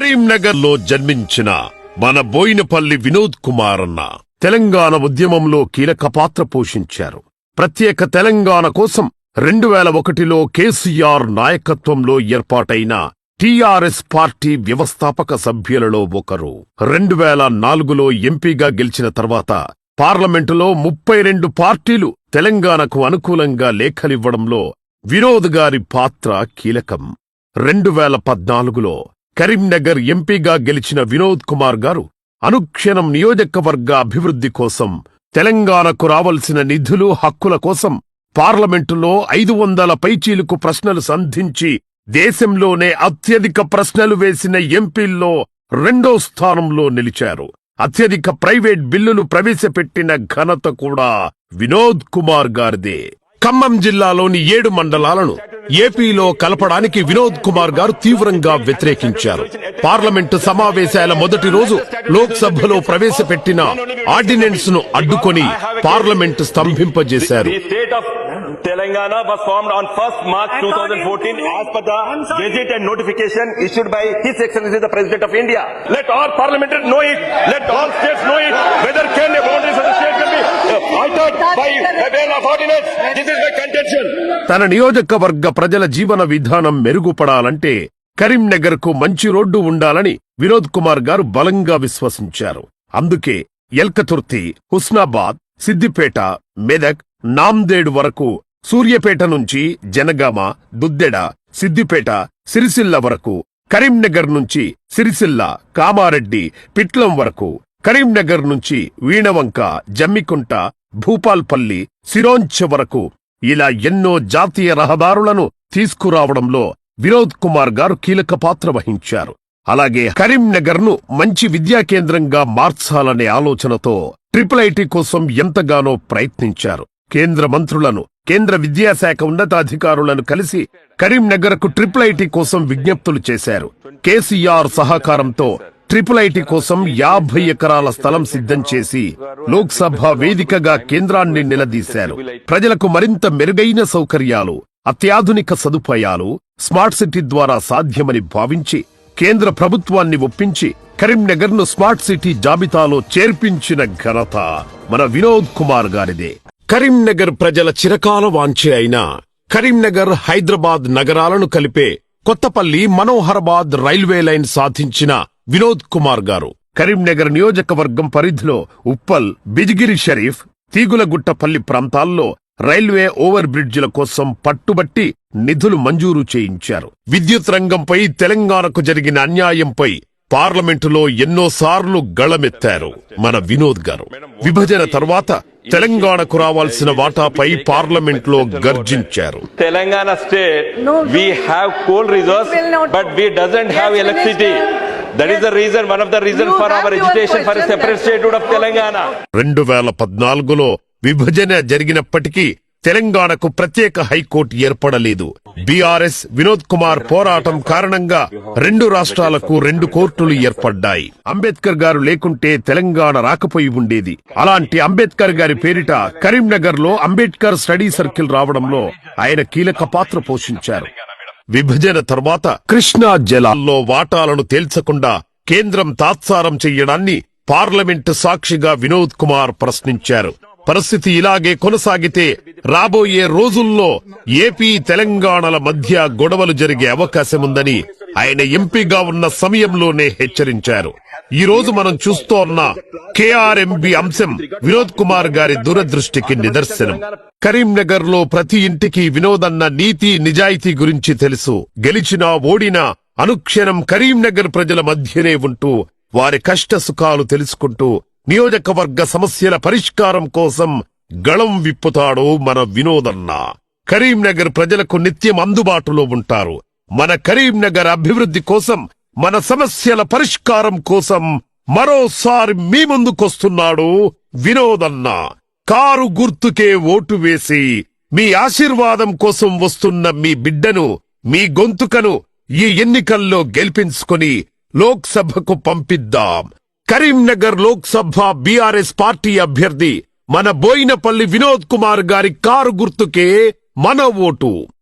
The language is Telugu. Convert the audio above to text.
కరీంనగర్లో జన్మించిన మన బోయినపల్లి వినోద్ కుమార్ అన్న తెలంగాణ ఉద్యమంలో కీలక పాత్ర పోషించారు. ప్రత్యేక తెలంగాణ కోసం రెండు వేల ఒకటిలో కేసీఆర్ నాయకత్వంలో ఏర్పాటైన టీఆర్ఎస్ పార్టీ వ్యవస్థాపక సభ్యులలో ఒకరు. రెండు వేల నాలుగులో ఎంపీగా గెలిచిన తర్వాత పార్లమెంటులో ముప్పై రెండు పార్టీలు తెలంగాణకు అనుకూలంగా లేఖలివ్వడంలో వినోద్ గారి పాత్ర కీలకం. రెండు వేల పద్నాలుగులో కరీంనగర్ ఎంపీగా గెలిచిన వినోద్ కుమార్ గారు అనుక్షణం నియోజకవర్గ అభివృద్ధి కోసం తెలంగాణకు రావలసిన నిధులు హక్కుల కోసం పార్లమెంటులో ఐదు వందల పైచీలకు ప్రశ్నలు సంధించి దేశంలోనే అత్యధిక ప్రశ్నలు వేసిన ఎంపీల్లో రెండో స్థానంలో నిలిచారు. అత్యధిక ప్రైవేట్ బిల్లులు ప్రవేశపెట్టిన ఘనత కూడా వినోద్ కుమార్ గారిదే. ఖమ్మం జిల్లాలోని ఏడు మండలాలను ఏపీలో కలపడానికి వినోద్ కుమార్ గారు తీవ్రంగా వ్యతిరేకించారు పార్లమెంటు సమావేశాల మొదటి రోజు లోక్సభలో ప్రవేశపెట్టిన ఆర్డినెన్స్ను అడ్డుకొని పార్లమెంటు స్తంభింపజేశారు Telangana was formed on 1st March 2014 as per the gazette and notification issued by His Excellency the President of India. Let all parliamentarians know it. Let all states know it. Whether can the boundaries of the state can be uh, altered by తన నియోజకవర్గ ప్రజల జీవన విధానం మెరుగుపడాలంటే కరీంనగర్కు మంచి రోడ్డు ఉండాలని వినోద్ కుమార్ గారు బలంగా విశ్వసించారు. అందుకే ఎల్కతుర్తి హుస్నాబాద్ సిద్దిపేట మెదక్ నాందేడ్ వరకు సూర్యపేట నుంచి జనగామ దుద్దెడ సిద్దిపేట సిరిసిల్ల వరకు కరీంనగర్ నుంచి సిరిసిల్ల కామారెడ్డి పిట్లం వరకు కరీంనగర్ నుంచి వీణవంక జమ్మికుంట భూపాల్పల్లి సిరోంచ వరకు ఇలా ఎన్నో జాతీయ రహదారులను తీసుకురావడంలో వినోద్ కుమార్ గారు కీలక పాత్ర వహించారు. అలాగే కరీంనగర్ను మంచి విద్యా కేంద్రంగా మార్చాలనే ఆలోచనతో ట్రిపుల్ ఐటీ కోసం ఎంతగానో ప్రయత్నించారు. కేంద్ర మంత్రులను కేంద్ర విద్యాశాఖ ఉన్నతాధికారులను కలిసి కరీంనగర్కు ట్రిపుల్ ఐటీ కోసం విజ్ఞప్తులు చేశారు. కేసీఆర్ సహకారంతో ట్రిపుల్ ఐటీ కోసం యాభై ఎకరాల స్థలం సిద్ధం చేసి లోక్సభ వేదికగా కేంద్రాన్ని నిలదీశారు. ప్రజలకు మరింత మెరుగైన సౌకర్యాలు అత్యాధునిక సదుపాయాలు స్మార్ట్ సిటీ ద్వారా సాధ్యమని భావించి కేంద్ర ప్రభుత్వాన్ని ఒప్పించి కరీంనగర్ను స్మార్ట్ సిటీ జాబితాలో చేర్పించిన ఘనత మన వినోద్ కుమార్ గారిదే. కరీంనగర్ ప్రజల చిరకాల వాంఛే అయిన కరీంనగర్ హైదరాబాద్ నగరాలను కలిపే కొత్తపల్లి మనోహరాబాద్ రైల్వే లైన్ సాధించిన వినోద్ కుమార్ గారు. కరీంనగర్ నియోజకవర్గం పరిధిలో ఉప్పల్ బిజిగిరి షరీఫ్ తీగులగుట్టపల్లి ప్రాంతాల్లో రైల్వే ఓవర్ బ్రిడ్జిల కోసం పట్టుబట్టి నిధులు మంజూరు చేయించారు. విద్యుత్ రంగంపై తెలంగాణకు జరిగిన అన్యాయంపై పార్లమెంటులో ఎన్నోసార్లు గళమెత్తారు మన వినోద్ గారు. విభజన తర్వాత తెలంగాణకు రావాల్సిన వాటాపై పార్లమెంట్లో గర్జించారు. Telangana state we we coal coal but we doesn't but electricity doesn't have Yes, electricity. Minister. That is the reason, one of the reason You for have our your agitation for a question separate that- statehood of Okay. Telangana. రెండు వేల పద్నాలుగులో విభజన జరిగినప్పటికీ తెలంగాణకు ప్రత్యేక హైకోర్టు ఏర్పడలేదు బీఆర్ఎస్ వినోద్ కుమార్ పోరాటం కారణంగా రెండు రాష్ట్రాలకు రెండు కోర్టులు ఏర్పడ్డాయి అంబేద్కర్ గారు లేకుంటే తెలంగాణ రాకపోయి ఉండేది అలాంటి అంబేద్కర్ గారి పేరిట కరీంనగర్లో అంబేద్కర్ స్టడీ సర్కిల్ రావడంలో ఆయన కీలక పాత్ర పోషించారు విభజన తర్వాత కృష్ణా జలాల్లో వాటాలను తేల్చకుండా కేంద్రం తాత్సారం చెయ్యడాన్ని పార్లమెంటు సాక్షిగా వినోద్ కుమార్ ప్రశ్నించారు. పరిస్థితి ఇలాగే కొనసాగితే రాబోయే రోజుల్లో ఏపీ తెలంగాణల మధ్య గొడవలు జరిగే అవకాశముందని ఆయన ఎంపీగా ఉన్న సమయంలోనే హెచ్చరించారు. ఈ రోజు మనం చూస్తోన్న కేఆర్ఎంబి అంశం వినోద్ కుమార్ గారి దురదృష్టికి నిదర్శనం. కరీంనగర్లో ప్రతి ఇంటికి వినోదన్న నీతి నిజాయితీ గురించి తెలుసు. గెలిచినా ఓడినా అనుక్షణం కరీంనగర్ ప్రజల మధ్యనే ఉంటూ వారి కష్ట సుఖాలు తెలుసుకుంటూ నియోజకవర్గ సమస్యల పరిష్కారం కోసం గళం విప్పుతాడు మన వినోదన్న. కరీంనగర్ ప్రజలకు నిత్యం అందుబాటులో ఉంటారు. మన కరీంనగర్ అభివృద్ధి కోసం మన సమస్యల పరిష్కారం కోసం మరోసారి మీ ముందుకొస్తున్నాడు వినోదన్న. కారు గుర్తుకే ఓటు వేసి మీ ఆశీర్వాదం కోసం వస్తున్న మీ బిడ్డను మీ గొంతుకను ఈ ఎన్నికల్లో గెలిపించుకొని లోక్సభకు పంపిద్దాం. కరీంనగర్ లోక్సభ బీఆర్ఎస్ పార్టీ అభ్యర్థి మన బోయినపల్లి వినోద్ కుమార్ గారి కారు గుర్తుకే మన ఓటు.